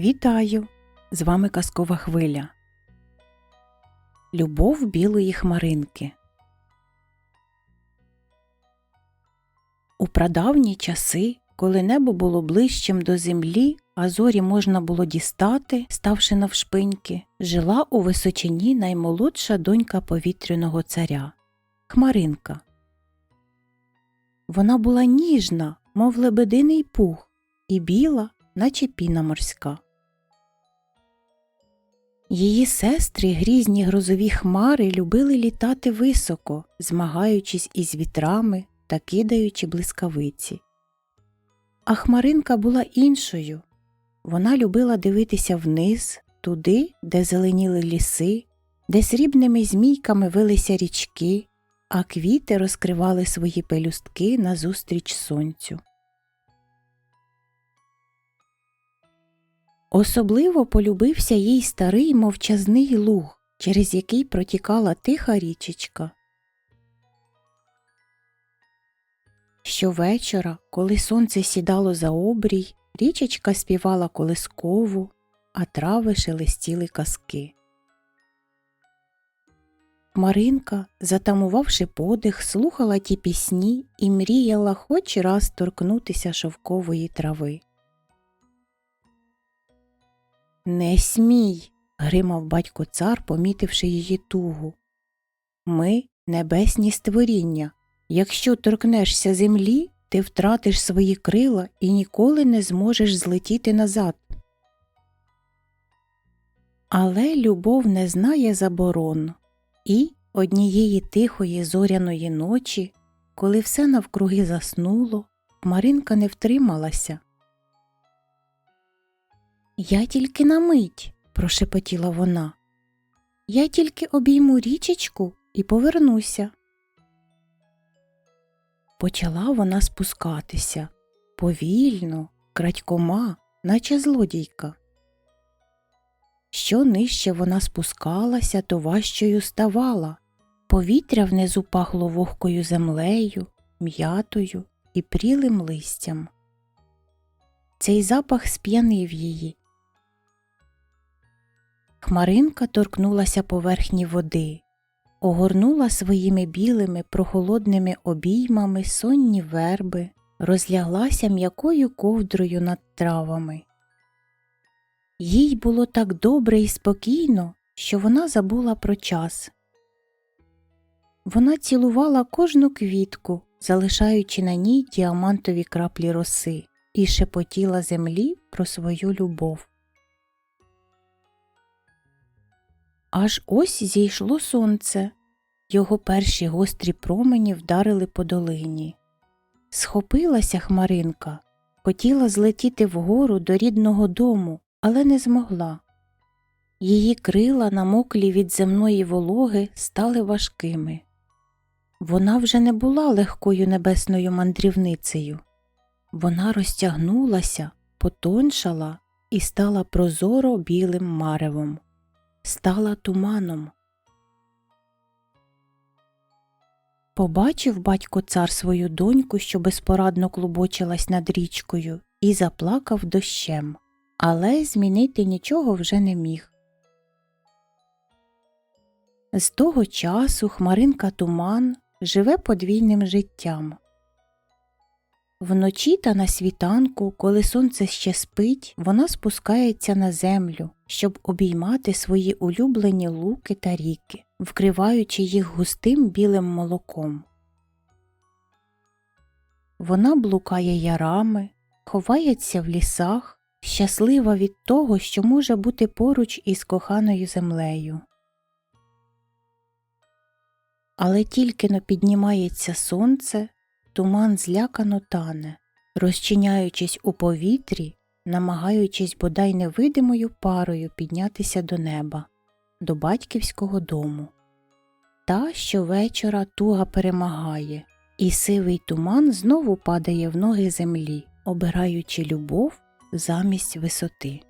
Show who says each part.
Speaker 1: Вітаю! З вами Казкова Хвиля. Любов білої хмаринки. У прадавні часи, коли небо було ближчим до землі, а зорі можна було дістати, ставши навшпиньки, жила у височині наймолодша донька повітряного царя Хмаринка. Вона була ніжна, мов лебединий пух, і біла, наче піна морська. Її сестри, грізні грозові хмари, любили літати високо, змагаючись із вітрами та кидаючи блискавиці. А хмаринка була іншою. Вона любила дивитися вниз, туди, де зеленіли ліси, де срібними змійками вилися річки, а квіти розкривали свої пелюстки назустріч сонцю. Особливо полюбився їй старий мовчазний луг, через який протікала тиха річечка. Щовечора, коли сонце сідало за обрій, річечка співала колискову, а трави шелестіли казки. Маринка, затамувавши подих, слухала ті пісні і мріяла хоч раз торкнутися шовкової трави. Не смій. гримав батько цар, помітивши її тугу. Ми небесні створіння. Якщо торкнешся землі, ти втратиш свої крила і ніколи не зможеш злетіти назад. Але любов не знає заборон, і однієї тихої зоряної ночі, коли все навкруги заснуло, Маринка не втрималася. Я тільки на мить, прошепотіла вона. Я тільки обійму річечку і повернуся. Почала вона спускатися повільно, крадькома, наче злодійка. Що нижче вона спускалася, то важчою ставала. Повітря внизу пахло вогкою землею, м'ятою і прілим листям. Цей запах сп'янив її. Хмаринка торкнулася поверхні води, огорнула своїми білими прохолодними обіймами сонні верби, розляглася м'якою ковдрою над травами. Їй було так добре і спокійно, що вона забула про час. Вона цілувала кожну квітку, залишаючи на ній діамантові краплі роси, і шепотіла землі про свою любов. Аж ось зійшло сонце, його перші гострі промені вдарили по долині. Схопилася хмаринка, хотіла злетіти вгору до рідного дому, але не змогла. Її крила, намоклі від земної вологи, стали важкими. Вона вже не була легкою небесною мандрівницею. Вона розтягнулася, потоншала і стала прозоро білим маревом стала туманом. Побачив батько цар свою доньку, що безпорадно клубочилась над річкою, і заплакав дощем, але змінити нічого вже не міг. З того часу хмаринка туман живе подвійним життям. Вночі та на світанку, коли сонце ще спить, вона спускається на землю, щоб обіймати свої улюблені луки та ріки, вкриваючи їх густим білим молоком. Вона блукає ярами, ховається в лісах, щаслива від того, що може бути поруч із коханою землею. Але тільки но піднімається сонце, туман злякано тане, розчиняючись у повітрі, намагаючись бодай невидимою парою піднятися до неба, до батьківського дому. Та щовечора туга перемагає, і сивий туман знову падає в ноги землі, обираючи любов замість висоти.